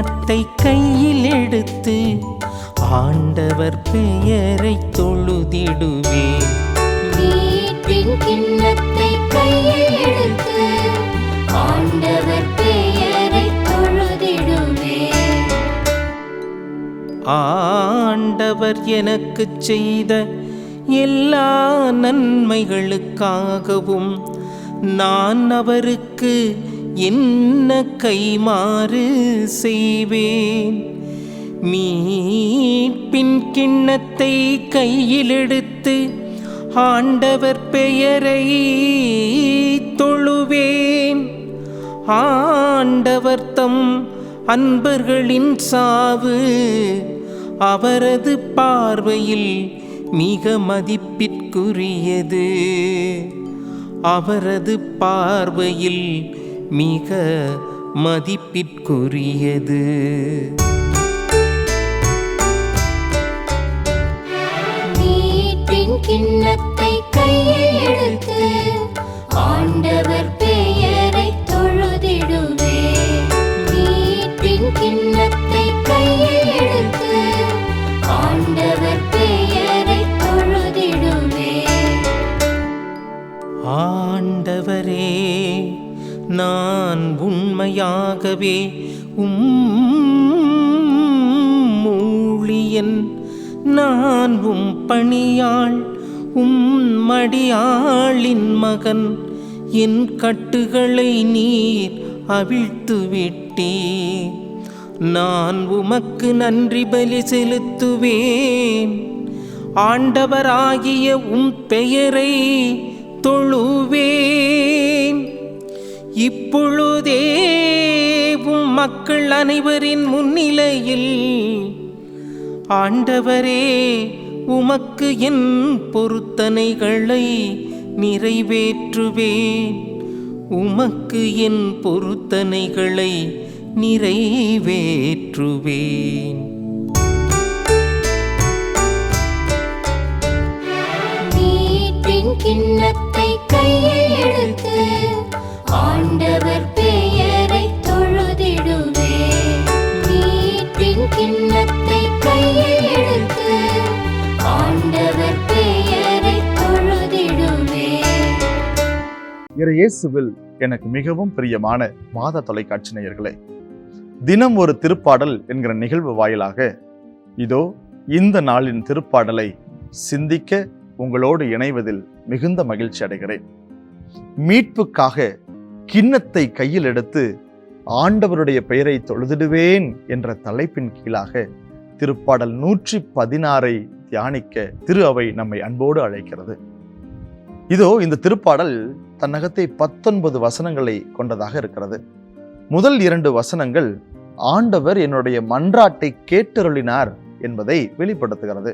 மௌனத்தை கையில் எடுத்து ஆண்டவர் பெயரை தொழுதிடுவேன் கிண்ணத்தை கையில் எடுத்து ஆண்டவர் பெயரை தொழுதிடுவேன் ஆண்டவர் எனக்கு செய்த எல்லா நன்மைகளுக்காகவும் நான் அவருக்கு என்ன கைமாறு செய்வேன்? மீட்பின் கிண்ணத்தை கையில் எடுத்து ஆண்டவர் பெயரை தொழுவேன். ஆண்டவர் தம் அன்பர்களின் சாவு அவரது பார்வையில் மிக மதிப்பிற்குரியது. அவரது பார்வையில் மிக மதிப்பிற்குரியது. கிண்ணத்தை கையில் எடுத்து ஆகவே உம் மூழியன் நான் உம் பணியாள் உம் மடியாளின் மகன். என் கட்டுகளை நீர் அவிழ்த்து விட்டே நான் உமக்கு நன்றி பலி செலுத்துவேன். ஆண்டவராகிய உம் பெயரை தொழுவேன். இப்பொழுதே உம் மக்கள் அனைவரின் முன்னிலையில் ஆண்டவரே உமக்கு என் பொருத்தனைகளை நிறைவேற்றுவேன். உமக்கு என் பொருத்தனைகளை நிறைவேற்றுவேன். மீட்பின் கிண்ணத்தை கையில் எடுத்து இயேசுவில் எனக்கு மிகவும் பிரியமான மாத தொலைக்காட்சி நேயர்களே தினம் ஒரு திருப்பாடல் என்கிற நிகழ்வு வாயிலாக இதோ இந்த நாளின் திருப்பாடலை சிந்திக்க உங்களோடு இணைவதில் மிகுந்த மகிழ்ச்சி அடைகிறேன். மீட்புக்காக கிண்ணத்தை கையில் எடுத்து ஆண்டவருடைய பெயரை தொழுதிடுவேன் என்ற தலைப்பின் கீழாக திருப்பாடல் நூற்றி பதினாறை தியானிக்க திரு அவை நம்மை அன்போடு அழைக்கிறது. இதோ இந்த திருப்பாடல் தன்னகத்தை பத்தொன்பது வசனங்களை கொண்டதாக இருக்கிறது. முதல் இரண்டு வசனங்கள் ஆண்டவர் என்னுடைய மன்றாட்டை கேட்டருளினார் என்பதை வெளிப்படுத்துகிறது.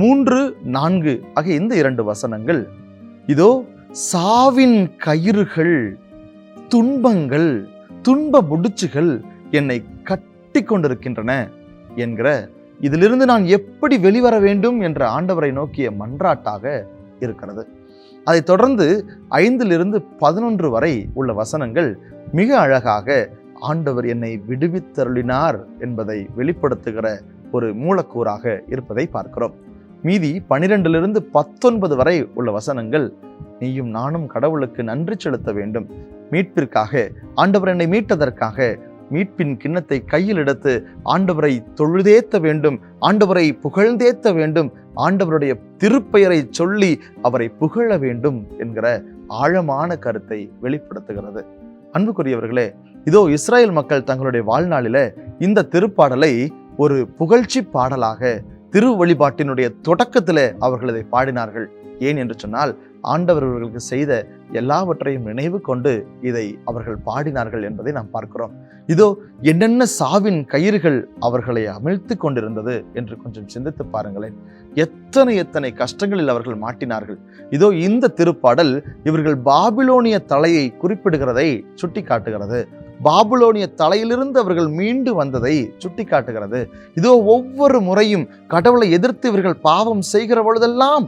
மூன்று நான்கு ஆகிய இந்த இரண்டு வசனங்கள் இதோ சாவின் கயிறுகள் துன்பங்கள் துன்ப முடிச்சுகள் என்னை கட்டி கொண்டிருக்கின்றன என்கிற இதிலிருந்து நான் எப்படி வெளிவர வேண்டும் என்ற ஆண்டவரை நோக்கிய மன்றாட்டாக இருக்கிறது. அதைத் தொடர்ந்து ஐந்திலிருந்து பதினொன்று வரை உள்ள வசனங்கள் மிக அழகாக ஆண்டவர் என்னை விடுவித்தருளினார் என்பதை வெளிப்படுத்துகிற ஒரு மூலக்கூறாக இருப்பதை பார்க்கிறோம். மீதி பனிரெண்டிலிருந்து பத்தொன்பது வரை உள்ள வசனங்கள் நீயும் நானும் கடவுளுக்கு நன்றி செலுத்த வேண்டும். மீட்பிற்காக ஆண்டவர் என்னை மீட்டதற்காக மீட்பின் கிண்ணத்தை கையில் எடுத்து ஆண்டவரை தொழுதேத்த வேண்டும் ஆண்டவரை புகழ்ந்தேத்த வேண்டும் ஆண்டவருடைய திருப்பெயரை சொல்லி அவரை புகழ வேண்டும் என்கிற ஆழமான கருத்தை வெளிப்படுத்துகிறது. அன்புக்குரியவர்களே இதோ இஸ்ரேல் மக்கள் தங்களுடைய வாழ்நாளில இந்த திருப்பாடலை ஒரு புகழ்ச்சி பாடலாக திரு வழிபாட்டினுடைய தொடக்கத்தில் அவர்கள் இதை பாடினார்கள். ஏன் என்று சொன்னால் ஆண்டவர் செய்த எல்லாவற்றையும் நினைவு கொண்டு இதை அவர்கள் பாடினார்கள் என்பதை நாம் பார்க்கிறோம். இதோ என்னென்ன சாவின் கயிறுகள் அவர்களை அமிழ்த்து கொண்டிருந்தது என்று கொஞ்சம் சிந்தித்து பாருங்களேன். எத்தனை எத்தனை கஷ்டங்களில் அவர்கள் மாட்டினார்கள். இதோ இந்த திருப்பாடல் இவர்கள் பாபிலோனிய தலையை குறிப்பிடுகிறதை சுட்டி காட்டுகிறது பாபுலோனிய தலையிலிருந்து அவர்கள் மீண்டு வந்ததை சுட்டி காட்டுகிறது இதோ ஒவ்வொரு முறையும் கடவுளை எதிர்த்து இவர்கள் பாவம் செய்கிற பொழுதெல்லாம்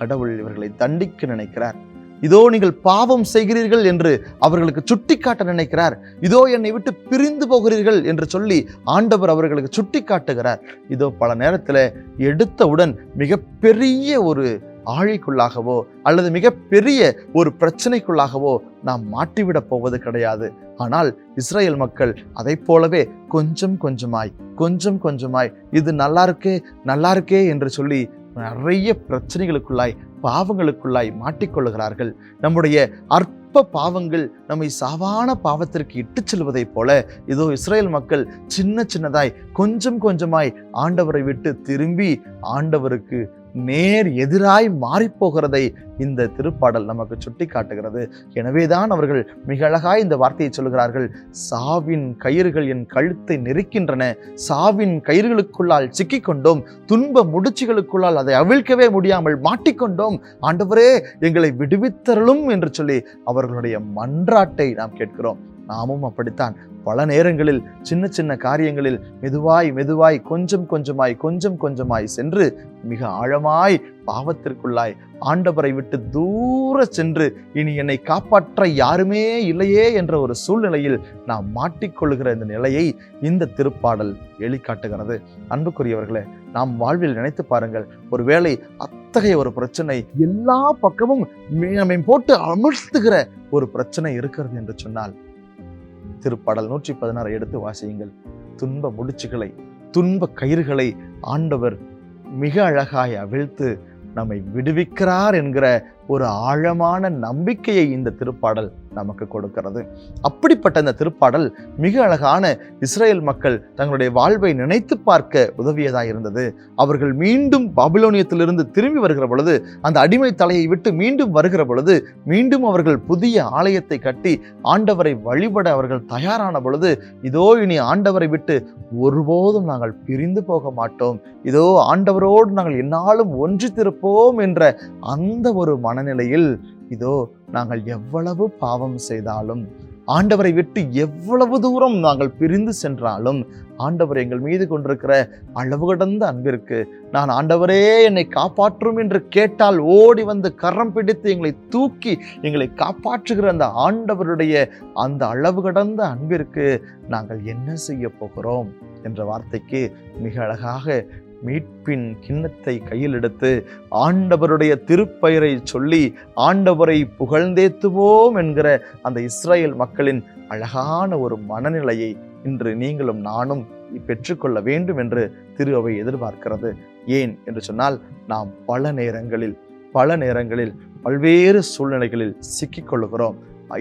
கடவுள் இவர்களை தண்டிக்க நினைக்கிறார். இதோ நீங்கள் பாவம் செய்கிறீர்கள் என்று அவர்களுக்கு சுட்டிக்காட்ட நினைக்கிறார். இதோ என்னை விட்டு பிரிந்து போகிறீர்கள் என்று சொல்லி ஆண்டவர் அவர்களுக்கு சுட்டி காட்டுகிறார் இதோ பல நேரத்தில் எடுத்தவுடன் மிகப்பெரிய ஒரு ஆழிக்குள்ளாகவோ அல்லது மிகப்பெரிய ஒரு பிரச்சனைக்குள்ளாகவோ நாம் மாட்டிவிடப் போவது கிடையாது. ஆனால் இஸ்ரேல் மக்கள் அதை போலவே கொஞ்சம் கொஞ்சமாய் கொஞ்சம் கொஞ்சமாய் இது நல்லா இருக்கே நல்லா இருக்கே என்று சொல்லி நிறைய பிரச்சனைகளுக்குள்ளாய் பாவங்களுக்குள்ளாய் மாட்டிக்கொள்கிறார்கள் நம்முடைய அற்ப பாவங்கள் நம்மை சாவான பாவத்திற்கு இட்டுச் செல்வதைப் போல இதோ இஸ்ரேல் மக்கள் சின்ன சின்னதாய் கொஞ்சம் கொஞ்சமாய் ஆண்டவரை விட்டு திரும்பி ஆண்டவருக்கு நேர் எதிராய் மாறிப்போகிறதை இந்த திருப்பாடல் நமக்கு சுட்டி காட்டுகிறது எனவேதான் அவர்கள் மிக அழகாய் இந்த வார்த்தையை சொல்கிறார்கள் சாவின் கயிறுகள் என் கழுத்தை நெருக்கின்றன. சாவின் கயிறுகளுக்குள்ளால் சிக்கிக்கொண்டோம். துன்ப முடிச்சுகளுக்குள்ளால் அதை அவிழ்க்கவே முடியாமல் மாட்டிக்கொண்டோம். ஆண்டவரே எங்களை விடுவித்தரலும் என்று சொல்லி அவர்களுடைய மன்றாட்டை நாம் கேட்கிறோம். நாமும் அப்படித்தான். பல நேரங்களில் சின்ன சின்ன காரியங்களில் மெதுவாய் மெதுவாய் கொஞ்சம் கொஞ்சமாய் கொஞ்சம் கொஞ்சமாய் சென்று மிக ஆழமாய் பாவத்திற்குள்ளாய் ஆண்டவரை விட்டு தூர சென்று இனி என்னை காப்பாற்ற யாருமே இல்லையே என்ற ஒரு சூழ்நிலையில் நாம் மாட்டிக்கொள்ளுகிற இந்த நிலையை இந்த திருப்பாடல் வெளிக்காட்டுகிறது. அன்புக்குரியவர்களே நாம் வாழ்வில் நினைத்து பாருங்கள் ஒருவேளை அத்தகைய ஒரு பிரச்சனை எல்லா பக்கமும் மே- நம்மை போட்டு அமர்த்துகிற ஒரு பிரச்சனை இருக்கிறது என்று சொன்னால் திருப்பாடல் நூற்றி பதினாறு எடுத்து வாசியுங்கள். துன்ப முடிச்சுகளை துன்ப கயிறுகளை ஆண்டவர் மிக அழகாய் அவிழ்த்து நம்மை விடுவிக்கிறார் என்கிற ஒரு ஆழமான நம்பிக்கையை இந்த திருப்பாடல் நமக்கு கொடுக்கிறது. அப்படிப்பட்ட இந்த திருப்பாடல் மிக அழகான இஸ்ரேல் மக்கள் தங்களுடைய வாழ்வை நினைத்து பார்க்க உதவியதாக இருந்தது. அவர்கள் மீண்டும் பாபிலோனியத்திலிருந்து திரும்பி வருகிற பொழுது அந்த அடிமை தலையை விட்டு மீண்டும் வருகிற பொழுது மீண்டும் அவர்கள் புதிய ஆலயத்தை கட்டி ஆண்டவரை வழிபட அவர்கள் தயாரான பொழுது இதோ இனி ஆண்டவரை விட்டு ஒருபோதும் நாங்கள் பிரிந்து போக மாட்டோம். இதோ ஆண்டவரோடு நாங்கள் என்னாலும் ஒன்றித்திருப்போம் என்ற அந்த ஒரு மன மனநிலையில் இதோ நாங்கள் எவ்வளவு பாவம் செய்தாலும் ஆண்டவரை விட்டு எவ்வளவு தூரம் நாங்கள் பிரிந்து சென்றாலும் ஆண்டவர் எங்கள் மீது கொண்டிருக்கிற அளவு கடந்த அன்பிற்கு நான் ஆண்டவரே என்னை காப்பாற்றும் என்று கேட்டால் ஓடி வந்து கரம் பிடித்து எங்களை தூக்கி எங்களை காப்பாற்றுகிற அந்த ஆண்டவருடைய அந்த அளவு கடந்த அன்பிற்கு நாங்கள் என்ன செய்ய போகிறோம்? என்ற வார்த்தைக்கு மிக அழகாக மீட்பின் கிண்ணத்தை கையில் எடுத்து ஆண்டவருடைய திருப்பெயரை சொல்லி ஆண்டவரை புகழ்ந்தேத்துவோம் என்கிற அந்த இஸ்ரேல் மக்களின் அழகான ஒரு மனநிலையை இன்று நீங்களும் நானும் பெற்றுக்கொள்ள வேண்டும் என்று திரு அவை எதிர்பார்க்கிறது. ஏன் என்று சொன்னால் நாம் பல நேரங்களில் பல நேரங்களில் பல்வேறு சூழ்நிலைகளில் சிக்கிக்கொள்ளுகிறோம்.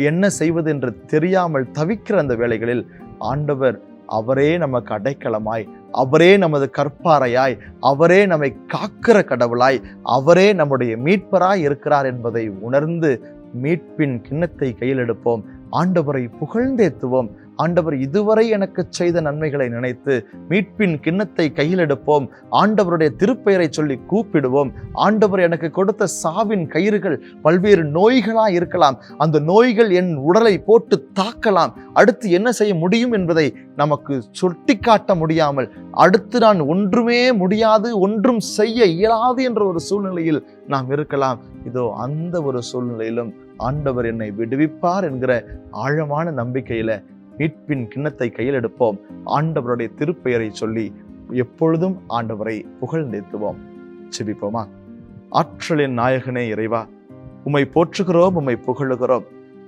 என்ன செய்வது என்று தெரியாமல் தவிக்கிற அந்த வேளைகளில் ஆண்டவர் அவரே நமக்கு அடைக்கலமாய் அவரே நமது கற்பாரையாய் அவரே நம்மை காக்கிற கடவுளாய் அவரே நம்முடைய மீட்பராய் இருக்கிறார் என்பதை உணர்ந்து மீட்பின் கிண்ணத்தை கையில் எடுப்போம். ஆண்டவரை புகழ்ந்தேத்துவோம். ஆண்டவர் இதுவரை எனக்கு செய்த நன்மைகளை நினைத்து மீட்பின் கிண்ணத்தை கையில் எடுப்போம் ஆண்டவருடைய திருப்பெயரை சொல்லி கூப்பிடுவோம். ஆண்டவர் எனக்கு கொடுத்த சாவின் கயிறுகள் பல்வேறு நோய்களாக இருக்கலாம். அந்த நோய்கள் என் உடலை போட்டு தாக்கலாம். அடுத்து என்ன செய்ய முடியும் என்பதை நமக்கு சுட்டிக்காட்ட முடியாமல் அடுத்து நான் ஒன்றுமே முடியாது ஒன்றும் செய்ய இயலாது என்ற ஒரு சூழ்நிலையில் நாம் இருக்கலாம். இதோ அந்த ஒரு சூழ்நிலையிலும் ஆண்டவர் என்னை விடுவிப்பார் என்கிற ஆழமான நம்பிக்கையில மீட்பின் கிண்ணத்தை கையில் எடுப்போம். ஆண்டவருடைய திருப்பெயரை சொல்லி எப்பொழுதும் ஆண்டவரை புகழ்ந்தேத்துவோம் செபிப்போமா ஆற்றலின் நாயகனே இறைவா உம்மை போற்றுகிறோம் உம்மை புகழுகிறோம்.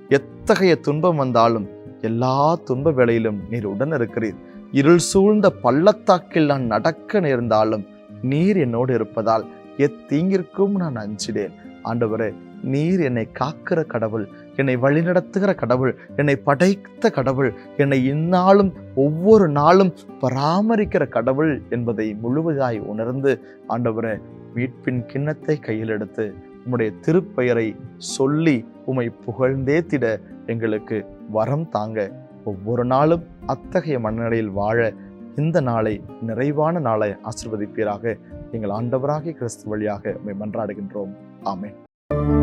எத்தகைய துன்பம் வந்தாலும் எல்லா துன்ப வேளையிலும் நீர் உடன் இருக்கிறீர் இருள் சூழ்ந்த பள்ளத்தாக்கில் நான் நடக்க நேர்ந்தாலும் நீர் என்னோடு இருப்பதால் எத்தீங்கிற்கும் நான் அஞ்சிடேன் ஆண்டவரே நீர் என்னை காக்கிற கடவுள் என்னை வழிநடத்துகிற கடவுள் என்னை படைத்த கடவுள் என்னை இந்நாளும் ஒவ்வொரு நாளும் பராமரிக்கிற கடவுள் என்பதை முழுவதாய் உணர்ந்து ஆண்டவரே மீட்பின் கிண்ணத்தை கையில் எடுத்து உம்முடைய திருப்பெயரை சொல்லி உம்மை புகழ்ந்தேத்திட எங்களுக்கு வரம் தாங்க. ஒவ்வொரு நாளும் அத்தகைய மனநிலையில் வாழ இந்த நாளை நிறைவான நாளை ஆசிர்வதிப்பீராக. எங்கள் ஆண்டவராகிய கிறிஸ்து வழியாக உண்மை மன்றாடுகின்றோம். ஆமே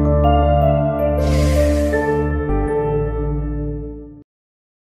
Música